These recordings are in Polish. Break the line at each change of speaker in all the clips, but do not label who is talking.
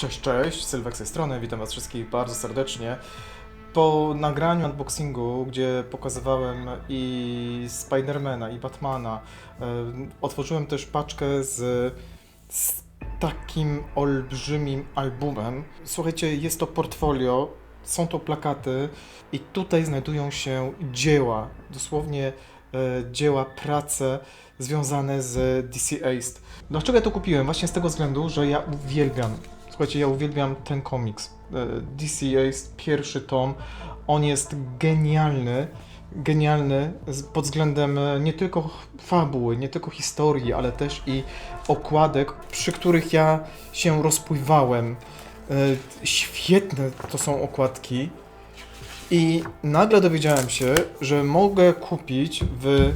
Cześć, cześć, Sylwek z tej strony, witam Was wszystkich bardzo serdecznie. Po nagraniu unboxingu, gdzie pokazywałem i Spidermana, i Batmana, e, otworzyłem też paczkę z, z takim olbrzymim albumem. Słuchajcie, jest to portfolio, są to plakaty i tutaj znajdują się dzieła, dosłownie e, dzieła, prace związane z DC Ace. Dlaczego ja to kupiłem? Właśnie z tego względu, że ja uwielbiam Słuchajcie, ja uwielbiam ten komiks. E, DC Ace, pierwszy tom. On jest genialny. Genialny pod względem e, nie tylko fabuły, nie tylko historii, ale też i okładek, przy których ja się rozpływałem. E, Świetne to są okładki. I nagle dowiedziałem się, że mogę kupić w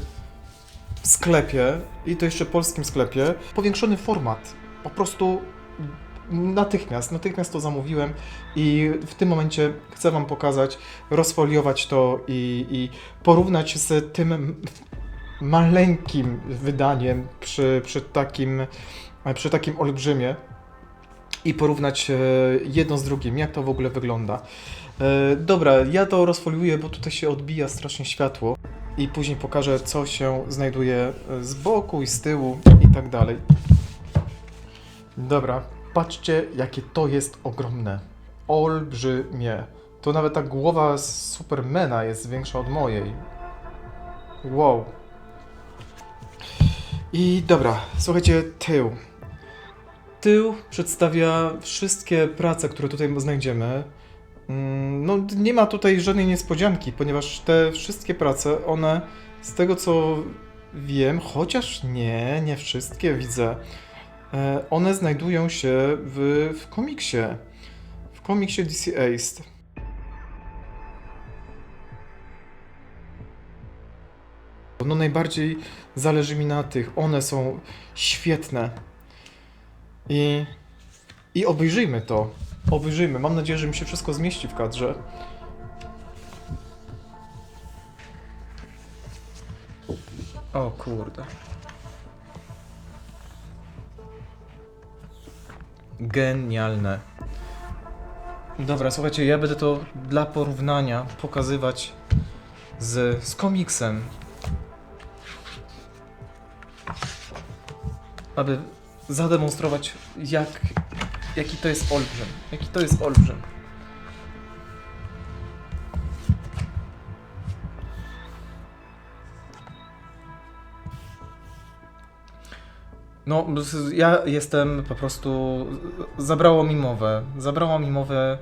sklepie, i to jeszcze polskim sklepie, powiększony format. Po prostu natychmiast, natychmiast to zamówiłem i w tym momencie chcę Wam pokazać, rozfoliować to i, i porównać z tym maleńkim wydaniem przy, przy, takim, przy takim olbrzymie i porównać e, jedno z drugim, jak to w ogóle wygląda. E, Dobra, ja to rozfoliuję, bo tutaj się odbija strasznie światło i później pokażę, co się znajduje z boku i z tyłu i tak dalej. Dobra, patrzcie, jakie to jest ogromne. Olbrzymie. To nawet ta głowa Supermana jest większa od mojej. Wow. I dobra, słuchajcie, tył. Tył przedstawia wszystkie prace, które tutaj znajdziemy. Mm, No, nie ma tutaj żadnej niespodzianki, ponieważ te wszystkie prace, one z tego co wiem, chociaż nie, nie wszystkie widzę, one znajdują się w, w komiksie. W komiksie DC Ace. No najbardziej zależy mi na tych. One są świetne. I, i obejrzyjmy to. Obejrzyjmy. Mam nadzieję, że mi się wszystko zmieści w kadrze. O kurde. Genialne. Dobra, słuchajcie, ja będę to dla porównania pokazywać z, z komiksem. Aby zademonstrować, jak, jaki to jest olbrzym. Jaki to jest olbrzym. No, ja jestem po prostu. Zabrało mi mowę. Zabrało mi mowę.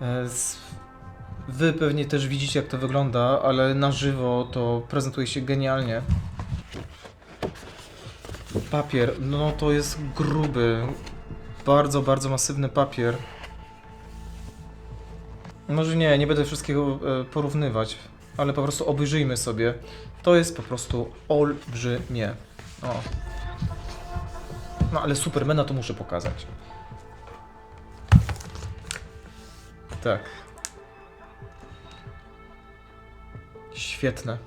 e, Z... Wy pewnie też widzicie, jak to wygląda, ale na żywo to prezentuje się genialnie. Papier, no to jest gruby. Bardzo, bardzo masywny papier. Może nie, nie będę wszystkiego e, porównywać, ale po prostu obejrzyjmy sobie. To jest po prostu olbrzymie. O. No ale Supermana to muszę pokazać. Tak. Świetne.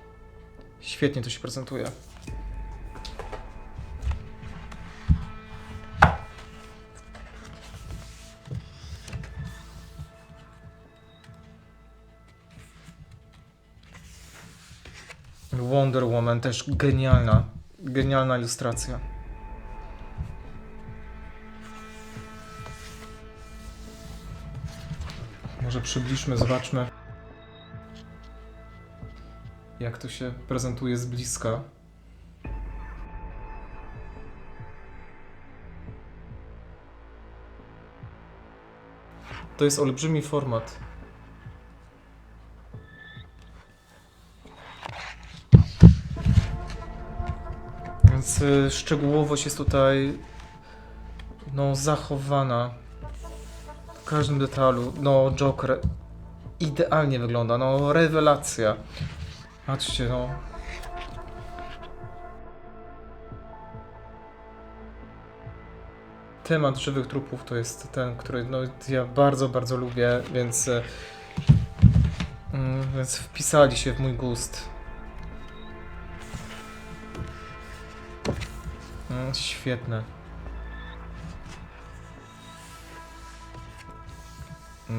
Świetnie to się prezentuje. Wonder Woman też genialna. Genialna ilustracja. Może przybliżmy, zobaczmy. Jak to się prezentuje z bliska. To jest olbrzymi format. Więc y, szczegółowość jest tutaj no zachowana w każdym detalu. No Joker idealnie wygląda, no rewelacja. Patrzcie, no. Temat żywych trupów to jest ten, który no, ja bardzo, bardzo lubię, więc, e, mm, więc wpisali się w mój gust. Mm, Świetne.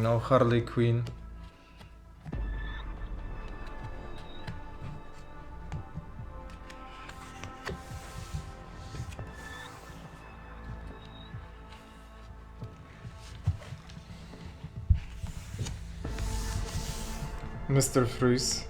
No, Harley Quinn. Mr. Freeze.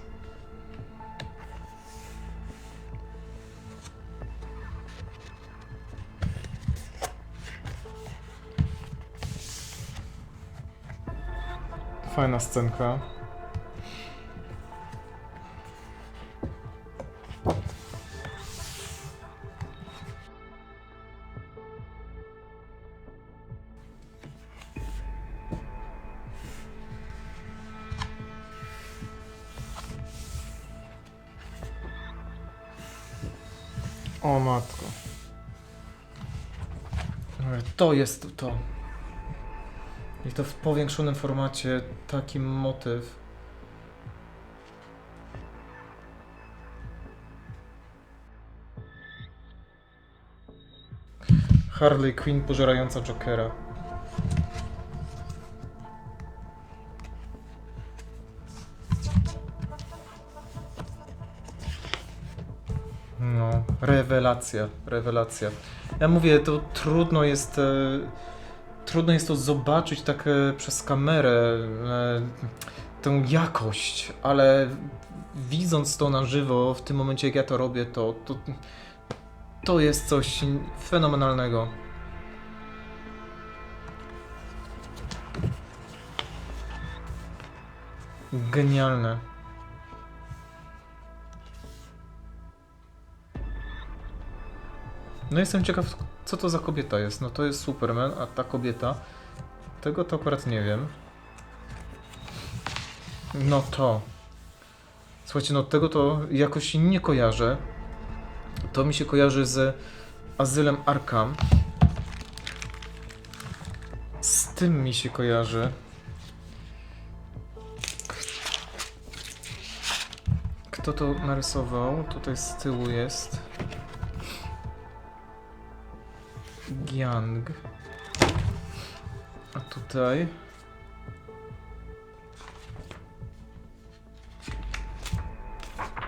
Fajna scenka. O matko. To jest to. I to w powiększonym formacie taki motyw. Harley Quinn pożerająca Jokera. No, rewelacja, rewelacja. Ja mówię, to trudno jest. Trudno jest to zobaczyć tak e, przez kamerę, e, tę jakość, ale widząc to na żywo, w tym momencie jak ja to robię, to, to, to jest coś fenomenalnego. Genialne. No jestem ciekaw, co to za kobieta jest. No to jest Superman, a ta kobieta... Tego to akurat nie wiem. No to... Słuchajcie, no tego to jakoś nie kojarzę. To mi się kojarzy z Azylem Arkham. Z tym mi się kojarzy. Kto to narysował? Tutaj z tyłu jest. Giang. A tutaj.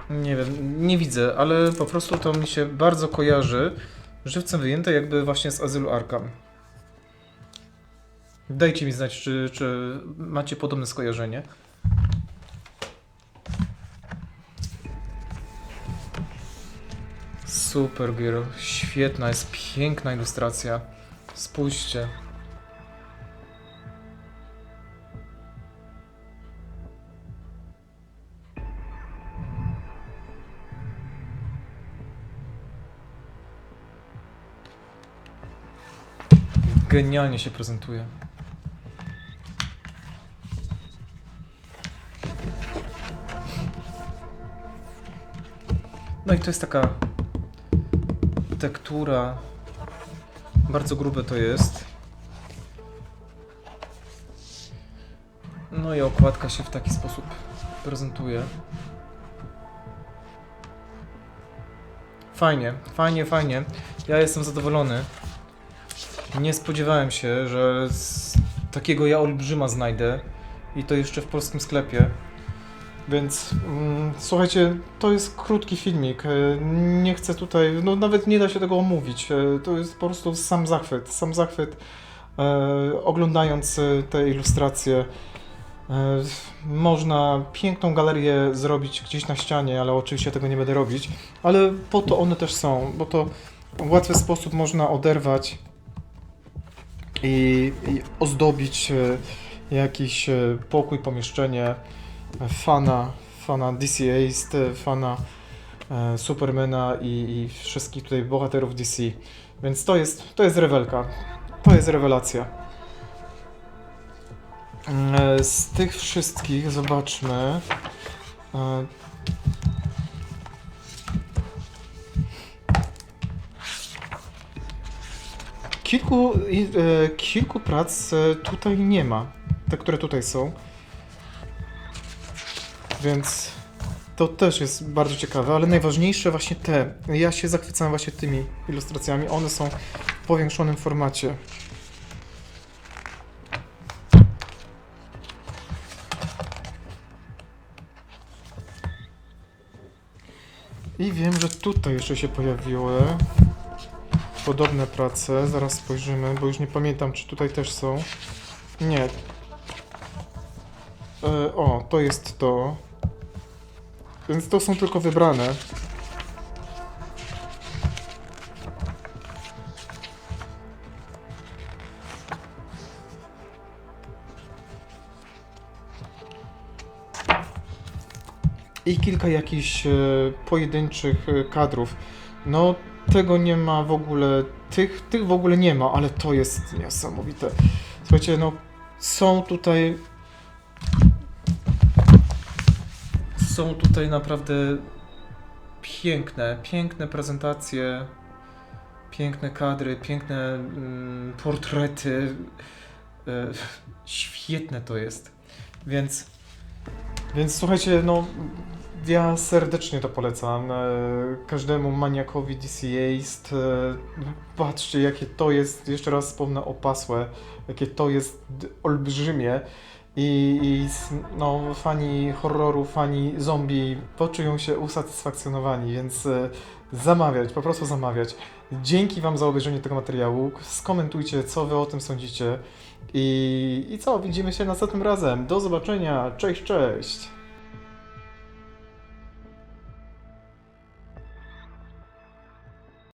Nie wiem, nie widzę, ale po prostu to mi się bardzo kojarzy. Żywcem wyjęte jakby właśnie z Azylu Arkham. Dajcie mi znać, czy, czy macie podobne skojarzenie. Super Girl, świetna, jest piękna ilustracja. Spójrzcie. Genialnie się prezentuje. No i to jest taka tektura. Bardzo grube to jest. No i okładka się w taki sposób prezentuje. Fajnie, fajnie, fajnie. Ja jestem zadowolony. Nie spodziewałem się, że takiego ja olbrzyma znajdę i to jeszcze w polskim sklepie. Więc mm, słuchajcie, to jest krótki filmik. E, Nie chcę tutaj, no nawet nie da się tego omówić. E, To jest po prostu sam zachwyt. Sam zachwyt e, oglądając e, te ilustracje. E, Można piękną galerię zrobić gdzieś na ścianie, ale oczywiście tego nie będę robić. Ale po to one też są, bo to w łatwy sposób można oderwać i, i ozdobić jakiś pokój, pomieszczenie fana, fana DC fana e, Supermana i, i wszystkich tutaj bohaterów DC. Więc to jest, to jest rewelka. To jest rewelacja. E, Z tych wszystkich zobaczmy. E, Kilku, e, kilku prac e, tutaj nie ma. Te, które tutaj są. Więc to też jest bardzo ciekawe, ale najważniejsze właśnie te. Ja się zachwycałem właśnie tymi ilustracjami. One są w powiększonym formacie. I wiem, że tutaj jeszcze się pojawiły podobne prace. Zaraz spojrzymy, bo już nie pamiętam, czy tutaj też są. Nie. E, o, to jest to. Więc to są tylko wybrane. I kilka jakichś e, pojedynczych e, kadrów. No, tego nie ma w ogóle, tych, tych w ogóle nie ma, ale to jest niesamowite. Słuchajcie, no, są tutaj. Są tutaj naprawdę piękne, piękne prezentacje, piękne kadry, piękne mm, portrety. E, świetne to jest. Więc, więc słuchajcie, no ja serdecznie to polecam. E, każdemu maniakowi DC jest. E, patrzcie, jakie to jest. Jeszcze raz wspomnę o jakie to jest olbrzymie. I, i no, fani horroru, fani zombie poczują się usatysfakcjonowani, więc e, zamawiać, po prostu zamawiać. Dzięki Wam za obejrzenie tego materiału. Skomentujcie, co Wy o tym sądzicie. I, I co, widzimy się następnym razem. Do zobaczenia. Cześć, cześć.